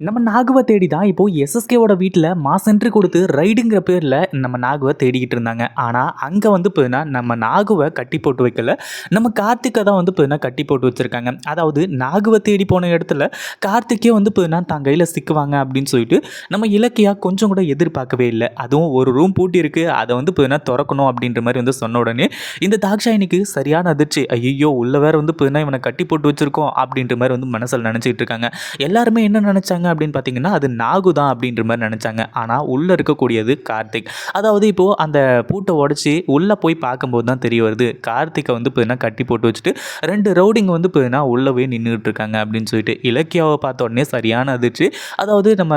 நம்ம நாகுவை தேடி தான் இப்போ எஸ்எஸ்கேவோட வீட்டில் மாஸ் என்ட்ரி கொடுத்து ரைடுங்கிற பேரில் நம்ம நாகுவை தேடிக்கிட்டு இருந்தாங்க. ஆனால் அங்கே வந்து பார்த்தீங்கன்னா நம்ம நாகுவை கட்டி போட்டு வைக்கல. நம்ம கார்த்திக்கை தான் வந்து பார்த்தீங்கன்னா கட்டி போட்டு வச்சுருக்காங்க. அதாவது நாகுவை தேடி போன இடத்துல கார்த்திக்கே வந்து பார்த்தீங்கன்னா தான் கையில் சிக்குவாங்க அப்படின்னு சொல்லிட்டு நம்ம இலக்கியாக கொஞ்சம் கூட எதிர்பார்க்கவே இல்லை. அதுவும் ஒரு ரூம் பூட்டியிருக்கு அதை வந்து பார்த்தீங்கன்னா திறக்கணும் அப்படின்ற மாதிரி வந்து சொன்ன உடனே இந்த தாக்ஷாயினிக்கு சரியான அதிர்ச்சி. ஐயோ உள்ள வேற வந்து பார்த்தீங்கன்னா இவனை கட்டி போட்டு வச்சுருக்கோம் அப்படின்ற மாதிரி வந்து மனசில் நினச்சிக்கிட்டு இருக்காங்க. எல்லாருமே என்ன நினச்சாங்க? அப்படின்னு பார்த்தீங்கன்னா அது நாகு தான் அப்படின்ற மாதிரி நினச்சாங்க. ஆனால் உள்ளே இருக்கக்கூடியது கார்த்திக். அதாவது இப்போது அந்த பூட்டை உடச்சி உள்ளே போய் பார்க்கும்போது தான் தெரிய வருது. கார்த்திகை வந்து பார்த்தீங்கன்னா கட்டி போட்டு வச்சுட்டு ரெண்டு ரவுடிங் வந்து பார்த்தீங்கன்னா உள்ளவே நின்றுட்டு இருக்காங்க அப்படின்னு சொல்லிட்டு இலக்கியாவை பார்த்த உடனே சரியான அதிர்ச்சி. அதாவது நம்ம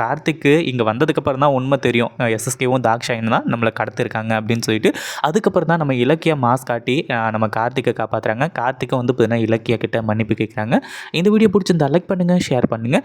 கார்த்திக்கு இங்கே வந்ததுக்கப்புறம் தான் உண்மை தெரியும். எஸ்எஸ்கேவும் தாக்ஷாயின் தான் நம்மளை கடத்திருக்காங்க அப்படின்னு சொல்லிட்டு அதுக்கப்புறம் தான் நம்ம இலக்கிய மாஸ் காட்டி நம்ம கார்த்திகை காப்பாற்றுறாங்க கார்த்திகை வந்து பார்த்தீங்கன்னா இலக்கிய கிட்ட மன்னிப்பு கேட்குறாங்க இந்த வீடியோ பிடிச்சிருந்தா லைக் பண்ணுங்கள் ஷேர் பண்ணுங்கள்